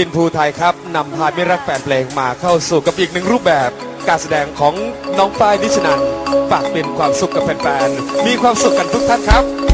ปินภูไทยครับนำพาไม่รักแฟนเพลงมาเข้าสู่กับอีกหนึ่งรูปแบบ การแสดงของน้องป้ายนิชนันฝากเป็นความสุขกับแฟนๆมีความสุขกันทุกท่านครับ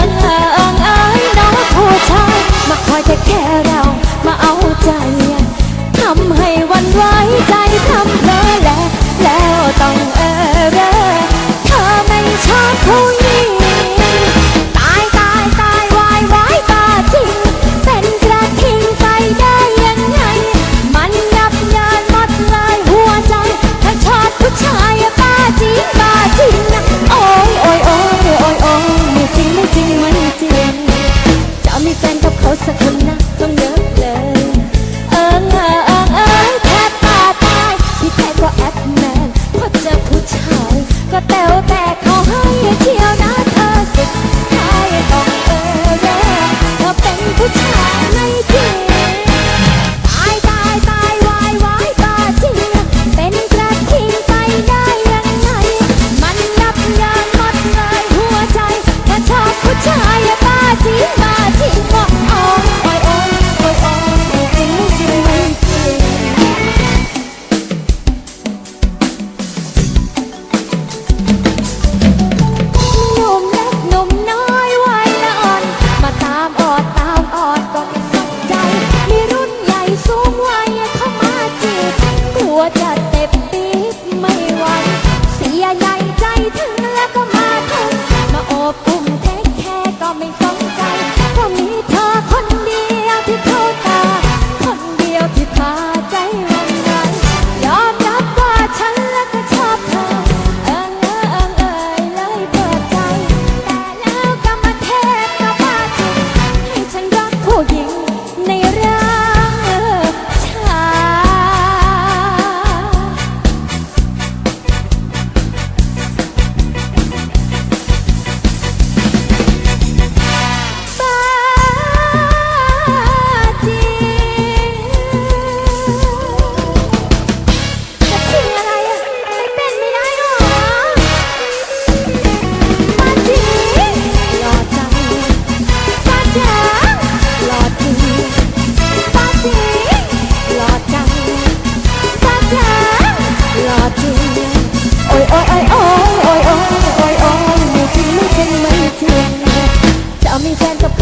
เอิงเอิงเอิงน้องผู้ชายมาคอยแต่แค่เรามาเอา แต๋วแต่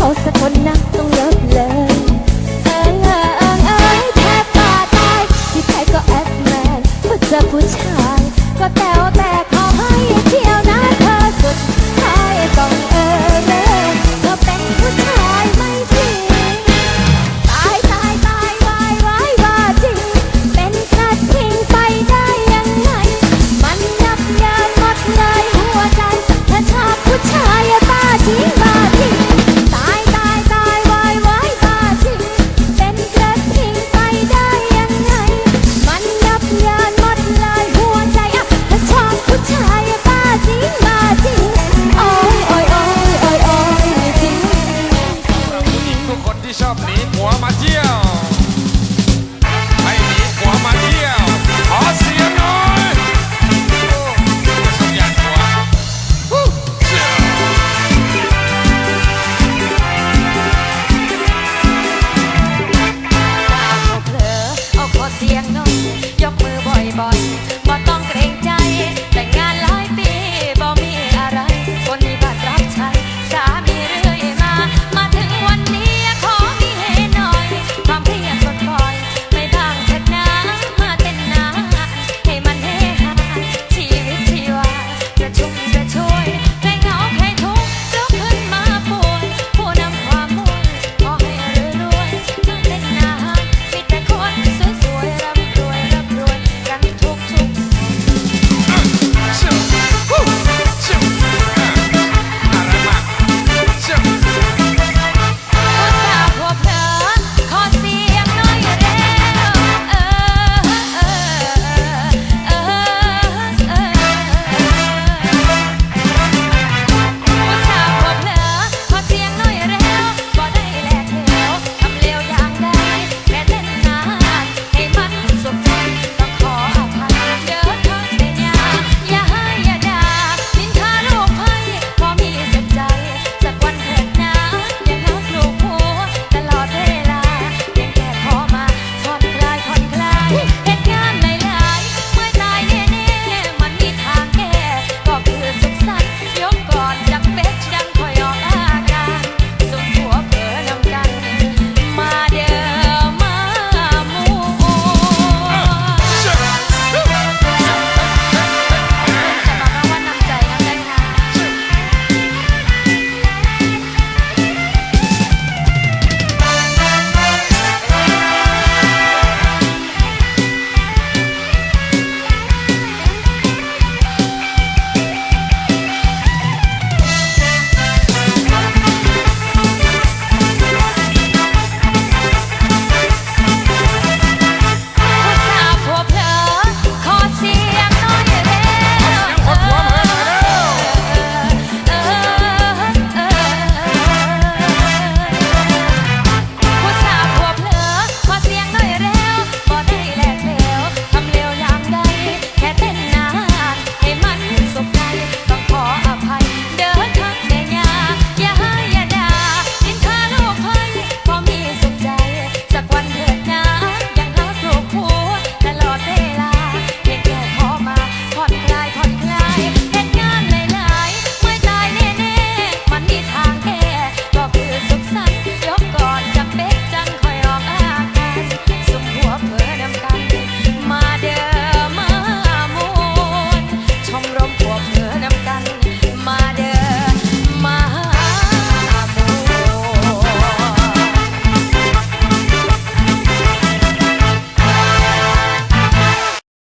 าสะทนนะ